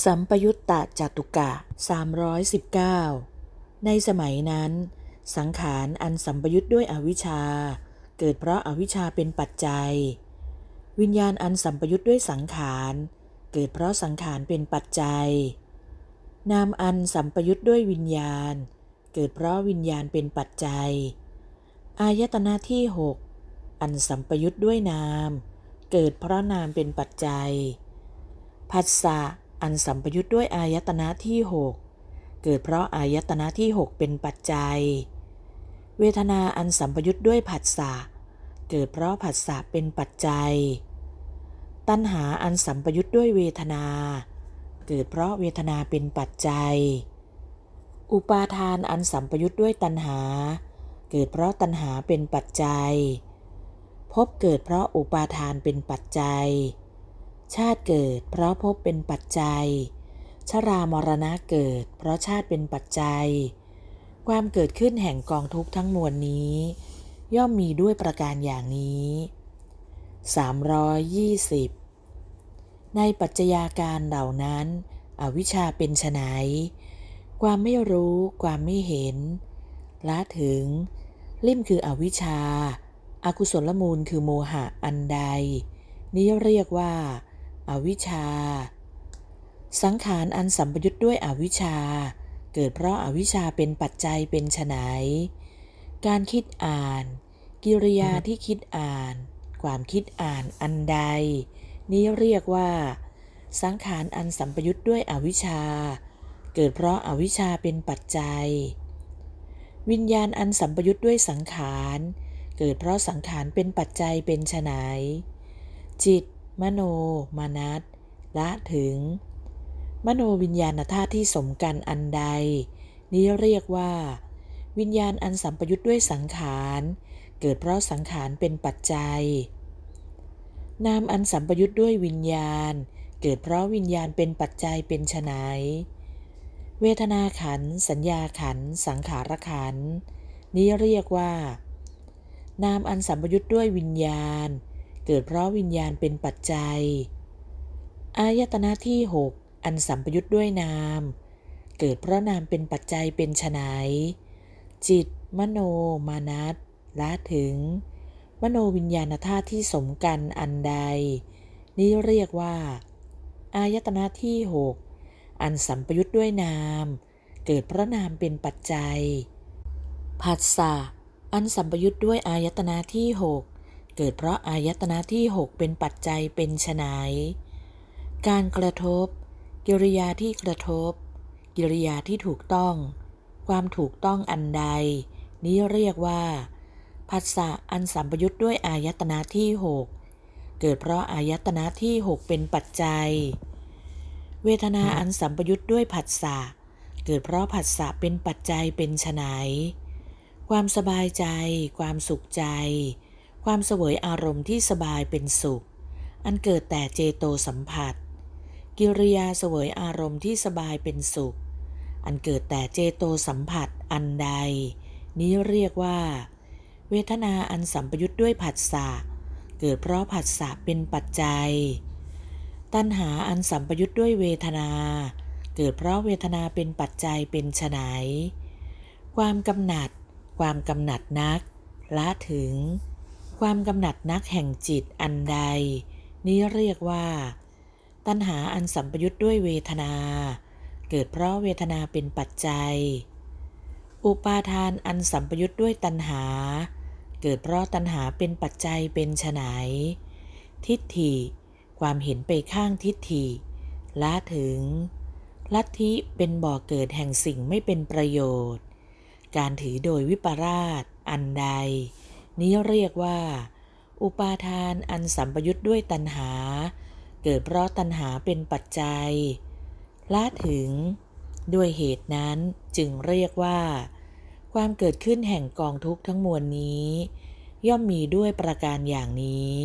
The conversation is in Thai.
สัมปยุตตะจตุกะ 319 ในสมัยนั้น สังขารอันสัมปยุตด้วยอวิชชา เกิดเพราะอาวิชชาเป็นปัจจัย วิญญาณอันสัมปยุตด้วยสังขาร เกิดเพราะสังขารเป็นปัจจัย นามอันสัมปยุตด้วยวิญญาณ เกิดเพราะวิญญาณเป็นปัจจัย อายตนะที่หกอันสัมปยุตด้วยนาม เกิดเพราะนามเป็นปัจจัย ผัสสะ อันสัมปยุตด้วยอายตนะที่หกเกิดเพราะอายตนะที่หกเป็นปัจจัย เวทนาอันสัมปยุตด้วยผัสสะเกิดเพราะผัสสะเป็นปัจจัย ตัณหาอันสัมปยุตด้วยเวทนา เกิดเพราะเวทนาเป็นปัจจัย อุปาทานอันสัมปยุตด้วยตัณหา เกิดเพราะตัณหาเป็นปัจจัย พบเกิดเพราะอุปาทานเป็นปัจจัย ชาติเกิด เพราะพบเป็นปัจจัย ชรามรณะเกิด เพราะชาติเป็นปัจจัย ความเกิดขึ้นแห่งกองทุกข์ทั้งมวลนี้ ย่อมมีด้วยประการอย่างนี้ 320 ในปัจจัยาการเหล่านั้น อวิชชาเป็นไฉนความไม่รู้ ความไม่เห็น ละถึง ลิ่มคืออวิชชาอากุศลมูลคือโมหะอันใด นี้เรียกว่า อวิชชา สังขารอันสัมปยุทธ์ด้วยอวิชชา เกิดเพราะอาวิชชาเป็นปัจจัยเป็นไฉนการคิดอ่าน กิริยาที่คิดอ่าน ความคิดอ่านอันใด นี้เรียกว่า สังขารอันสัมปยุทธ์ด้วยอวิชชา เกิดเพราะอาวิชชาเป็นปัจจัย วิญญาณอันสัมปยุทธ์ด้วยสังขาร เกิดเพราะสังขารเป็นปัจจัยเป็นไฉนจิต มโนมานัตละถึง มโนวิญญาณธาตุที่สมกันอันใด นี้เรียกว่า วิญญาณอันสัมปยุทธ์ด้วยสังขาร เกิดเพราะสังขารเป็นปัจจัย นามอันสัมปยุทธ์ด้วยวิญญาณ เกิดเพราะวิญญาณเป็นปัจจัยเป็นไฉนเวทนาขัน สัญญาขัน สังขารขัน นี้เรียกว่า นามอันสัมปยุทธ์ด้วยวิญญาณ เกิดเพราะวิญญาณเป็นปัจจัย อายตนะที่หกอันสัมปยุทธ์ด้วยนาม เกิดเพราะนามเป็นปัจจัยเป็นไฉนจิต มโน มานัตละถึง มโนวิญญาณธาตุที่สมกันอันใด นี้เรียกว่า อายตนะที่หกอันสัมปยุทธ์ด้วยนาม เกิดเพราะนามเป็นปัจจัยผัสสะอันสัมปยุทธ์ด้วยอายตนะที่หก เกิดเพราะอายตนะที่หกเป็นปัจจัยเป็นฉนการกระทบ กิริยาที่กระทบ กิริยาที่ถูกต้อง ความถูกต้องอันใด นี้เรียกว่าผัสสะอันสัมปยุทธ์ด้วยอายตนะที่หกเกิดเพราะอายตนะที่หกเป็นปัจจัย เวทนาอันสัมปยุทธ์ด้วยผัสสะเกิดเพราะผัสสะเป็นปัจจัยเป็นฉนความสบายใจ ความสุขใจ ความเสวยอารมณ์ที่สบายเป็นสุข อันเกิดแต่เจโตสัมผัส กิริยาเสวยอารมณ์ที่สบายเป็นสุข อันเกิดแต่เจโตสัมผัสอันใด นี้เรียกว่า เวทนาอันสัมปยุทธ์ด้วยผัสสะเกิดเพราะผัสสะเป็นปัจจัย ตัณหาอันสัมปยุทธ์ด้วยเวทนา เกิดเพราะเวทนาเป็นปัจจัยเป็นไฉนความกำหนัด ความกำหนัดนักละถึง ความกำหนัดนักแห่งจิตอันใด นี้เรียกว่า ตัณหาอันสัมปยุทธ์ด้วยเวทนา เกิดเพราะเวทนาเป็นปัจจัย อุปาทานอันสัมปยุทธ์ด้วยตัณหา เกิดเพราะตัณหาเป็นปัจจัยเป็นไฉนทิฏฐิ ความเห็นไปข้างทิฏฐิละถึง ลัทธิเป็นบ่อเกิดแห่งสิ่งไม่เป็นประโยชน์ การถือโดยวิปราชอันใด นี้เรียกว่า อุปาทานอันสัมปยุทธ์ด้วยตัณหา เกิดเพราะตัณหาเป็นปัจจัยละถึง ด้วยเหตุนั้นจึงเรียกว่า ความเกิดขึ้นแห่งกองทุกข์ทั้งมวลนี้ ย่อมมีด้วยประการอย่างนี้